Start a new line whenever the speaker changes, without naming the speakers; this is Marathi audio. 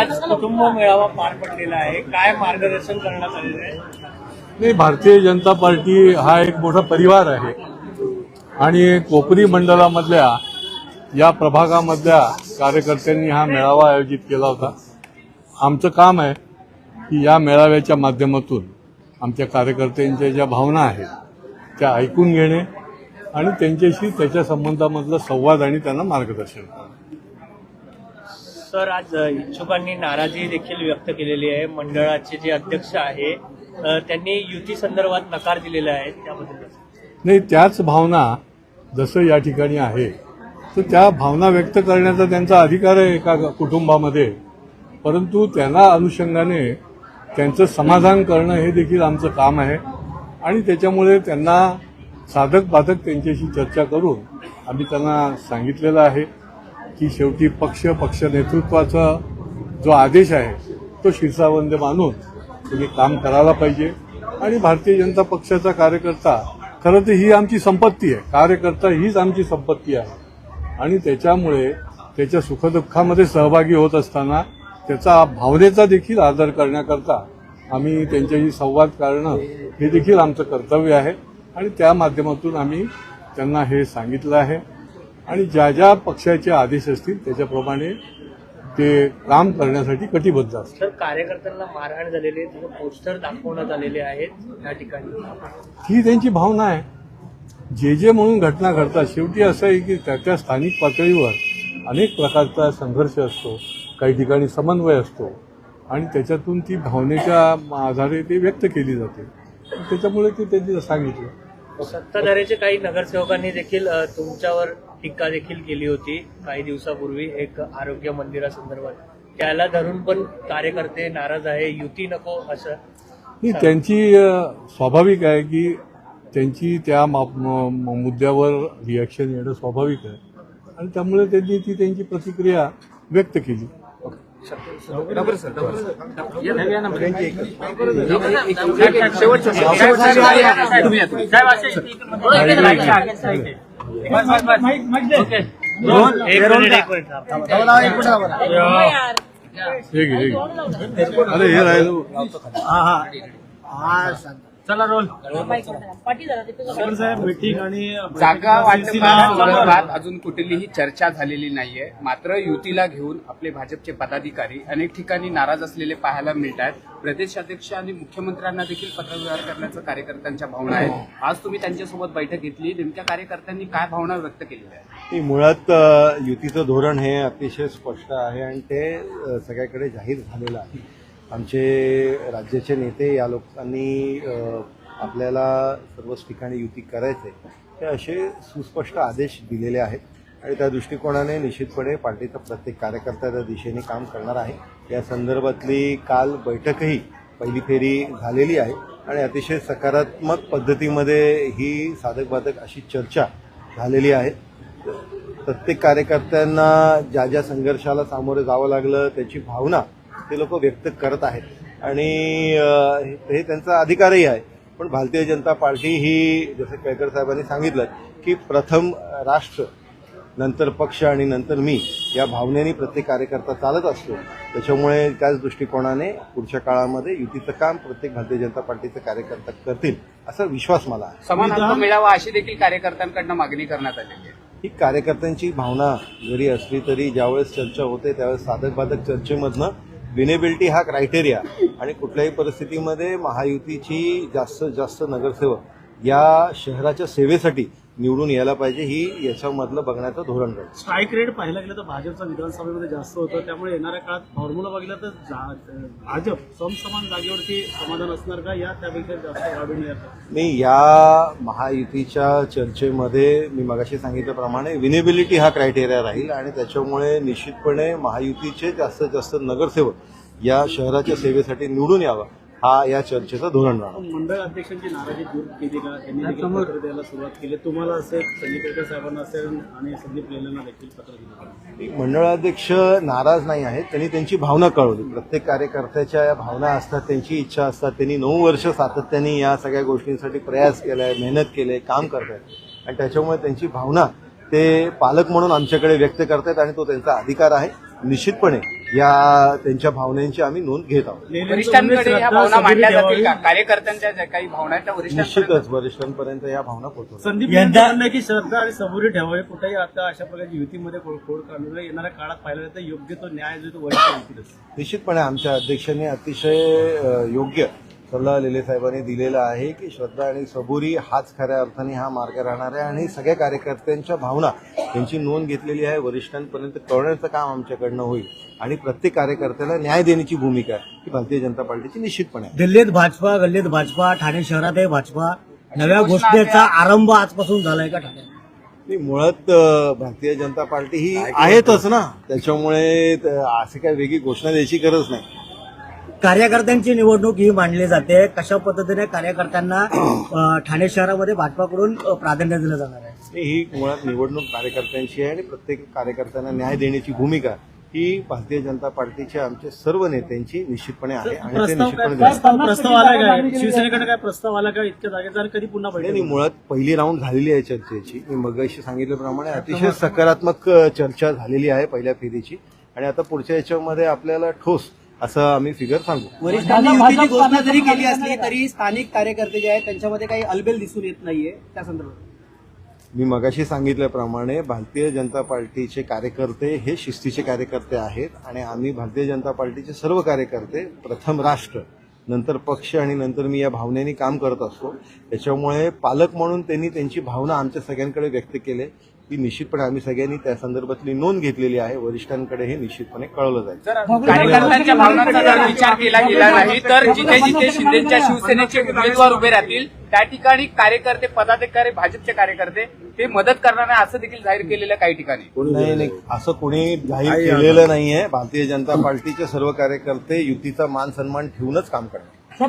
आज कुटुंब मेळावा पार पडलेला आहे. काय मार्गदर्शन करण्यात आलेलं आहे?
नाही भारतीय जनता पार्टी हा एक मोठा परिवार आहे. आणि कोपरी मंडळामधल्या या प्रभागामधल्या कार्यकर्त्यांनी हा मेळावा आयोजित केला होता. आमचं काम आहे की या मेळाव्याच्या माध्यमातून आमच्या कार्यकर्त्यांच्या ज्या भावना आहेत त्या ऐकून घेणे आणि त्यांच्याशी त्याच्या संबंधामधला संवाद आणि त्यांना मार्गदर्शन करणं.
सर आज इच्छुकांनी नाराजी देखील व्यक्त केलेली आहे. मंडळाचे जे अध्यक्ष आहे त्यांनी युती संदर्भात नकार दिलेला आहे. त्याबद्दल
नाही त्याच भावना जसं या ठिकाणी आहे तर त्या भावना व्यक्त करण्याचा त्यांचा अधिकार आहे एका कुटुंबामध्ये. परंतु त्यांना अनुषंगाने त्यांचं समाधान करणं हे देखील आमचं काम आहे. आणि त्याच्यामुळे त्यांना साधक बाधक त्यांच्याशी चर्चा करून आम्ही त्यांना सांगितलेलं आहे. की शेवटी पक्ष पक्ष नेतृत्वाचा जो आदेश आहे तो शिरसावंद मानून तुम्ही काम करायला पाहिजे. आणि भारतीय जनता पक्षाचा कार्यकर्ता खरं तर ही आमची संपत्ती आहे. कार्यकर्ता हीच आमची संपत्ती आहे. आणि त्याच्यामुळे त्याच्या सुखदुःखामध्ये सहभागी होत असताना त्याचा भावनेचा देखील आदर करण्याकरता आम्ही त्यांच्याशी संवाद करणं हे देखील आमचं कर्तव्य आहे. आणि त्या माध्यमातून आम्ही त्यांना हे सांगितलं आहे. आणि ज्या ज्या पक्षाचे आदेश असतील त्याच्याप्रमाणे ते काम करण्यासाठी कटिबद्ध असतात.
सर कार्यकर्त्यांना मारहाण झालेली आहे पोस्टर दाखवण्यात आलेले आहेत या ठिकाणी.
ही त्यांची भावना आहे. जे जे म्हणून घटना घडतात शेवटी असं आहे की त्या त्या स्थानिक पातळीवर अनेक प्रकारचा संघर्ष असतो काही ठिकाणी समन्वय असतो आणि त्याच्यातून ती भावनेच्या आधारे ते व्यक्त केली जाते. त्याच्यामुळे ते त्यांनी सांगितलं.
सत्ताधाऱ्याचे काही नगरसेवकांनी देखील अ, तुमच्यावर टीका देखील केली होती काही दिवसापूर्वी एक आरोग्य मंदिरासंदर्भात. त्याला धरून पण कार्यकर्ते नाराज आहे युती नको असं
नाही त्यांची स्वाभाविक आहे की त्यांची त्या मुद्द्यावर रिॲक्शन येणं स्वाभाविक आहे. आणि त्यामुळे त्यांनी ती त्यांची प्रतिक्रिया व्यक्त केली.
हे मिनिट एक
हा. हा घे, हे राहिलं
जागा वाटपासंदर्भात अजून कुठलीही चर्चा झालेली नाहीये. मात्र युतीला घेऊन आपले भाजपचे पदाधिकारी अनेक ठिकाणी नाराज असलेले पाहायला मिळत आहेत प्रदेश अध्यक्ष आणि मुख्यमंत्र्यांना देखील पत्रव्यवहार करण्याचं कार्यकर्त्यांच्या भावना आहेत. आज तुम्ही त्यांच्यासोबत बैठक घेतली. नेमक्या कार्यकर्त्यांनी काय भावना व्यक्त केलेल्या आहेत?
मुळात युतीचं धोरण हे अतिशय स्पष्ट आहे आणि ते सगळ्याकडे जाहीर झालेलं आहे. आमचे राज्याचे नेते या लोकांनी आपल्याला सर्वच ठिकाणी युती करायचे हे असे सुस्पष्ट आदेश दिलेले आहेत आणि त्या दृष्टिकोनाने निश्चितपणे पार्टीचा प्रत्येक कार्यकर्ता त्या दिशेने काम करणार आहे. या संदर्भातली काल बैठकही पहिली फेरी झालेली आहे आणि अतिशय सकारात्मक पद्धतीमध्ये ही साधक बाधक अशी चर्चा झालेली आहे. प्रत्येक कार्यकर्त्यांना ज्या ज्या संघर्षाला सामोरे जावं लागलं त्याची भावना ते लोक व्यक्त करत आहेत. आणि हे हे त्यांचा अधिकारही आहे. पण भारतीय जनता पार्टी ही जसं केळकर साहेबांनी सांगितलं की प्रथम राष्ट्र नंतर पक्ष आणि नंतर मी या भावनेने प्रत्येक कार्यकर्ता चालत असतो. त्याच्यामुळे त्याच दृष्टिकोनाने पुढच्या काळामध्ये युतीचं काम प्रत्येक भारतीय जनता पार्टीचे कार्यकर्ता करतील असा विश्वास मला आहे.
समान हक्क मिळावा अशी देखील कार्यकर्त्यांकडनं मागणी करण्यात आलेली आहे.
ही कार्यकर्त्यांची भावना जरी असली तरी ज्यावेळेस चर्चा होते त्यावेळेस साधक बाधक चर्चेमधनं विनेबिलिटी हा क्रायटेरिया. आणि कुठल्याही परिस्थितीमध्ये महायुतीची जास्तीत जास्त नगरसेवक या शहराच्या सेवेसाठी निवडून यायला पाहिजे ही याच्यामधलं बघण्याचं धोरण राहील.
स्ट्राईक रेट पाहायला गेलं तर भाजपचा विधानसभेमध्ये जास्त होतं. त्यामुळे येणाऱ्या काळात फॉर्म्युला बघितला तर भाजप समसमान जागेवरती समाधान असणार का? या त्यापेक्षा जास्त वाढून
नाही या महायुतीच्या चर्चेमध्ये मी मगाशी सांगितल्याप्रमाणे विनेबिलिटी हा क्रायटेरिया राहील आणि त्याच्यामुळे निश्चितपणे महायुतीचे जास्तीत जास्त नगरसेवक या शहराच्या सेवेसाठी निवडून यावं. हा या चर्चेचं धोरण राहणार.
मंडळ अध्यक्षांची नाराजी दूर केली का? त्यांनी देखील पत्र द्यायला सुरुवात केली. तुम्हाला असेल संजय केळकर साहेबांना असेल आणि संदीप लेलांना देखील पत्र दिलं.
मंडळाध्यक्ष नाराज नाही आहेत. त्यांनी त्यांची भावना कळवली. प्रत्येक कार्यकर्त्याच्या या भावना असतात त्यांची इच्छा असतात. त्यांनी नऊ वर्ष सातत्याने या सगळ्या गोष्टींसाठी प्रयास केलाय मेहनत केले काम करतायत. आणि त्याच्यामुळे त्यांची भावना ते पालक म्हणून आमच्याकडे व्यक्त करतायत आणि तो त्यांचा अधिकार आहे. निश्चितपणे या त्यांच्या भावनांची आम्ही नोंद घेत आहोत.
वरिष्ठांकडे ह्या भावना मांडल्या जातील का? कार्यकर्त्यांच्या ज्या काही भावना आहेत त्या वरिष्ठांपर्यंत
निश्चितच वरिष्ठांपर्यंत या भावना पोहोचवतात
संदीप यांचं म्हणणं आहे की श्रद्धा आणि सबुरी ठेवावे. कुठेही आता अशा प्रकारची युतीमध्ये खोड काढून येणाऱ्या काळात पाहिलं तर योग्य तो न्याय जो तो वरिष्ठ
निश्चितपणे आमच्या अध्यक्षांनी अतिशय अ, योग्य सल्ला लेले साहेबांनी दिलेला आहे की श्रद्धा आणि सबुरी हाच खऱ्या अर्थाने हा मार्ग राहणार आहे आणि सगळ्या कार्यकर्त्यांच्या भावना यांची नोंद घेतलेली आहे. वरिष्ठांपर्यंत कळवण्याचं काम आमच्याकडनं होईल आणि प्रत्येक कार्यकर्त्याला न्याय देण्याची भूमिका ही भारतीय जनता पार्टीची निश्चितपणे आहे.
दिल्लीत भाजपा गल्लीत भाजपा ठाणे शहरातही भाजपा. नव्या घोषणेचा आरंभ आजपासून झालाय का ठाण्यात
नाही, मुळात भारतीय जनता पार्टी ही आहेतच ना. त्याच्यामुळे त- अशी काही वेगळी घोषणा द्यायची गरज नाही.
कार्यकर्त्यांची निवडणूक ही मांडली जाते. कशा पद्धतीने कार्यकर्त्यांना ठाणे शहरामध्ये भाजपाकडून प्राधान्य दिलं जाणार आहे?
ही मुळात निवडणूक कार्यकर्त्यांची आहे आणि प्रत्येक कार्यकर्त्यांना न्याय देण्याची भूमिका ही भारतीय जनता पार्टीच्या आमच्या सर्व नेत्यांची निश्चितपणे आहे आणि ते
प्रस्ताव काय
निश्चितपणे.
प्रस्ताव आला काय? शिवसेनेकडे काय प्रस्ताव आला का इतक्या जागेचा आणि कधी पुन्हा
नाही, मुळात पहिली राऊंड झालेली आहे चर्चेची. मी मगाशी सांगितल्याप्रमाणे अतिशय सकारात्मक चर्चा झालेली आहे पहिल्या फेरीची. आणि आता पुढच्या याच्यामध्ये आपल्याला ठोस असं आम्ही फिगर सांगू.
वरिष्ठांनी युतीची घोषणा जरी केली असली तरी स्थानिक कार्यकर्ते जे आहेत त्यांच्यामध्ये काही अलबेल दिसून येत नाहीये त्या संदर्भात.
मी मगाशी सांगितल्याप्रमाणे भारतीय जनता पार्टीचे कार्यकर्ते हे शिस्तीचे कार्यकर्ते आहेत आणि आम्ही भारतीय जनता पार्टीचे सर्व कार्यकर्ते प्रथम राष्ट्र नंतर पक्ष आणि नंतर मी या भावनेने काम करत असतो. त्याच्यामुळे पालक म्हणून त्यांनी त्यांची भावना आमच्या सगळ्यांकडे व्यक्त केली. ती निश्चितपणे आम्ही सगळ्यांनी त्या संदर्भातली नोंद घेतलेली आहे. वरिष्ठांकडे हे निश्चितपणे कळवलं जाईल.
जर कार्यकर्त्यांच्या भावनांचा जर विचार केला गेला नाही तर जिथे जिथे शिंदेच्या शिवसेनेचे उमेदवार उभे राहतील. त्या ठिकाणी कार्यकर्ते पदाधिकारी भाजपचे कार्यकर्ते ते मदत करणार नाही असं देखील जाहीर केलेलं आहे काही ठिकाणी.
नाही नाही. असं कोणी जाहीर केलेलं नाहीये. भारतीय जनता पार्टीचे सर्व कार्यकर्ते युतीचा मान सन्मान ठेवूनच काम करतात